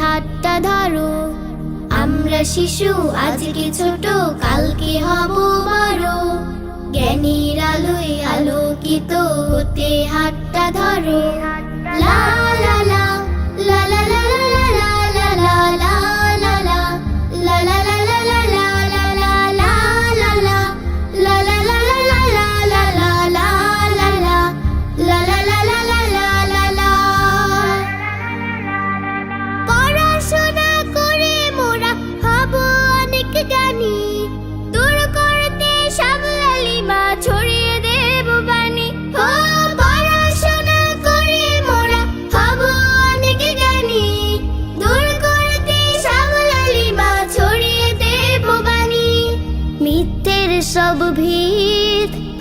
হাতটা ধরো। আমরা শিশু, আজকে ছোট, কালকে হব বড়। জ্ঞানীর আলোয় আলোকিত হতে হাতটা ধরো।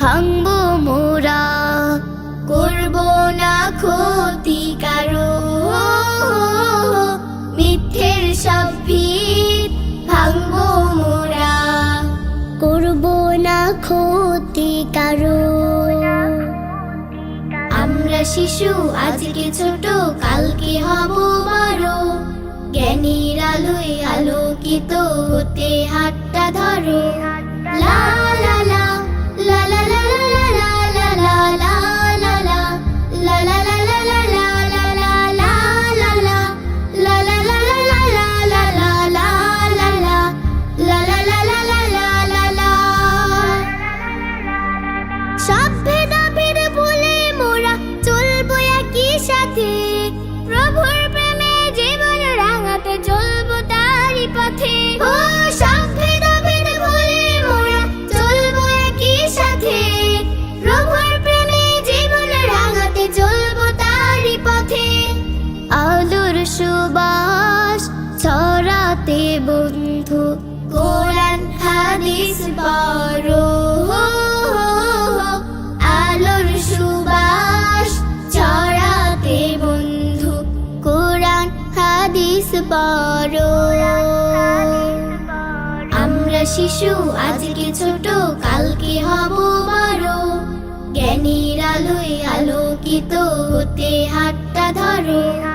ভাঙব মোরা, করব না ক্ষতি কারও। মিথ্যের সব ভিত ভাঙব মোরা, করব না ক্ষতি কারও। আমরা শিশু, আজকে ছোট, কালকে হব বড়। জ্ঞানীর আলোয় আলোকিত হতে হাতটা ধরো। লা সুবাস, ছড়াতে বন্ধু। কোরআন, হাদিস, পড়ো। আলোর সুবাস, ছড়াতে বন্ধু। কোরআন, হাদিস, পড়ো। আমরা শিশু, আজকে ছোট, কালকে হব বড়। জ্ঞানীর আলোয় আলোকিত হতে হাতটা ধরো।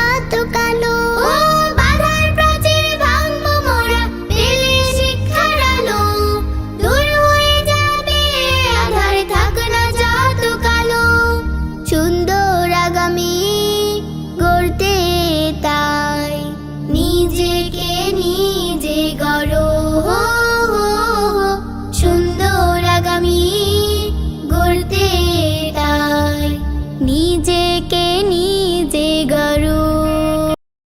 begin.